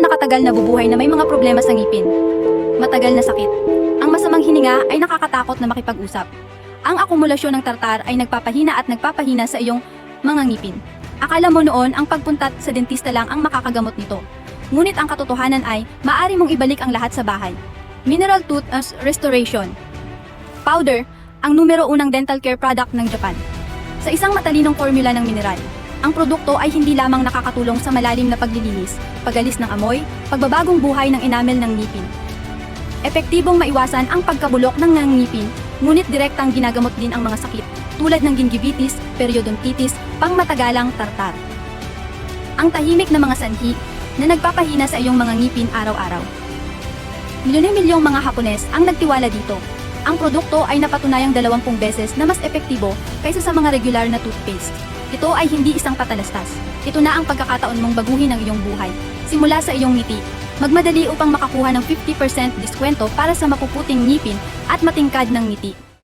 ka nakatagal na bubuhay na may mga problema sa ngipin? Matagal na sakit. Ang masamang hininga ay nakakatakot na makipag-usap. Ang akumulasyon ng tartar ay nagpapahina at nagpapahina sa iyong mga ngipin. Akala mo noon ang pagpunta sa dentista lang ang makakagamot nito. Ngunit ang katotohanan ay maaari mong ibalik ang lahat sa bahay. Mineral Tooth as Restoration Powder, ang numero unang dental care product ng Japan. Sa isang matalinong formula ng mineral, ang produkto ay hindi lamang nakakatulong sa malalim na paglilinis, pagalis ng amoy, pagbabagong buhay ng enamel ng ngipin. Epektibong maiwasan ang pagkabulok ng ngipin, ngunit direktang ginagamot din ang mga sakit tulad ng gingivitis, periodontitis, pangmatagalang tartar. Ang tahimik na mga sanhi na nagpapahina sa iyong mga ngipin araw-araw. Milyon-milyong mga Hapones ang nagtiwala dito. Ang produkto ay napatunayang 20 beses na mas epektibo kaysa sa mga regular na toothpaste. Ito ay hindi isang patalastas. Ito na ang pagkakataon mong baguhin ang iyong buhay. Simula sa iyong ngiti. Magmadali upang makakuha ng 50% diskwento para sa mapuputing ngipin at matingkad ng ngiti.